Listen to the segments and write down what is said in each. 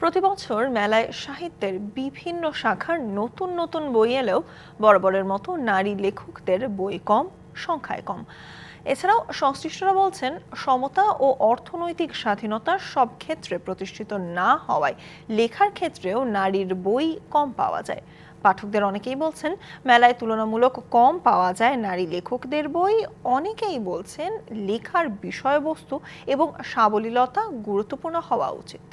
প্রতিবছর মেলায় সাহিত্যের বিভিন্ন শাখার নতুন নতুন বই এলেও বরাবরের মতো নারী লেখকদের বই কম, সংখ্যায় কম। এছাড়াও সংশ্লিষ্টরা বলছেন, সমতা ও অর্থনৈতিক স্বাধীনতা সব ক্ষেত্রে প্রতিষ্ঠিত না হওয়ায় লেখার ক্ষেত্রেও নারীর বই কম পাওয়া যায়। পাঠকদের অনেকেই বলছেন, মেলায় তুলনামূলক কম পাওয়া যায় নারী লেখকদের বই। অনেকেই বলছেন, লেখার বিষয়বস্তু এবং সাবলীলতা গুরুত্বপূর্ণ হওয়া উচিত।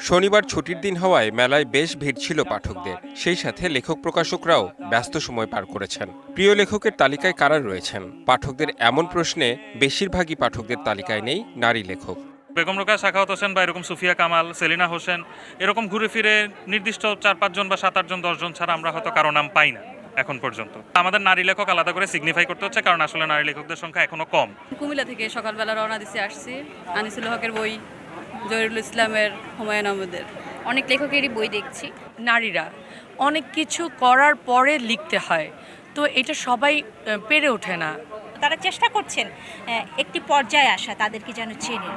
শনিবার ছুটির দিন হওয়ায় মেলায় বেশ ভিড় ছিল পাঠকদের। সেই সাথে লেখক প্রকাশকরাও ব্যস্ত সময় পার করেছেন। প্রিয় লেখকের তালিকায় কারা রয়েছেন? পাঠকদের এমন প্রশ্নে বেশিরভাগই পাঠকদের তালিকায় নেই নারী লেখক। বেগম রোকা সাখাওয়াত হোসেন বা এরকম সুফিয়া কামাল সেলিনা হোসেন এরকম ঘুরে ফিরে নির্দিষ্ট চার পাঁচজন বা সাত আটজন দশজন ছাড়া আমরা হয়তো কারও নাম পাই না এখন পর্যন্ত। আমাদের নারী লেখক আলাদা করে সিগনিফাই করতে হচ্ছে কারণ আসলে নারী লেখকদের সংখ্যা এখনও কম। কুমিল্লা থেকে সকালবেলা রওনা দিতে আসছি। আনিসুল হকের বই জহিরুল ইসলামের হুমায়ুন আহমেদের। অনেক লেখকেরই বই দেখছি। নারীরা অনেক কিছু করার পরে লিখতে হয় তো এটা সবাই পেরে ওঠে না। তারা চেষ্টা করছেন একটি পর্যায়ে আসা তাদেরকে যেন চেনে।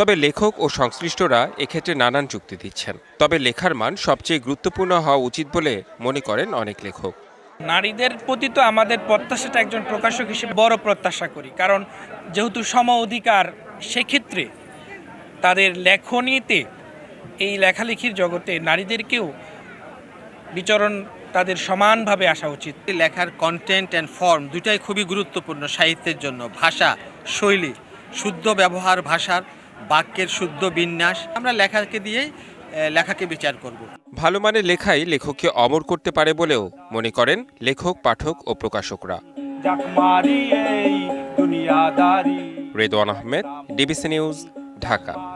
তবে লেখক ও সংশ্লিষ্টরা এক্ষেত্রে নানান যুক্তি দিচ্ছেন। তবে লেখার মান সবচেয়ে গুরুত্বপূর্ণ হওয়া উচিত বলে মনে করেন অনেক লেখক। নারীদের প্রতি তো আমাদের প্রত্যাশাটা একজন প্রকাশক হিসেবে বড় প্রত্যাশা করি। কারণ যেহেতু সম অধিকার সেক্ষেত্রে তাদের লেখনীতে এই লেখালেখির জগতে নারীদেরকেও বিচরণ তাদের সমানভাবে আসা উচিত। লেখার কন্টেন্ট অ্যান্ড ফর্ম দুটাই খুবই গুরুত্বপূর্ণ সাহিত্যের জন্য। ভাষা শৈলী শুদ্ধ ব্যবহার ভাষার বাক্যের শুদ্ধ বিন্যাস। আমরা লেখাকে দিয়েই লেখাকে বিচার করব। ভালো মানের লেখাই লেখককে অমর করতে পারে বলেও মনে করেন লেখক পাঠক ও প্রকাশকরা। Redwan Ahmed DBC news Dhaka.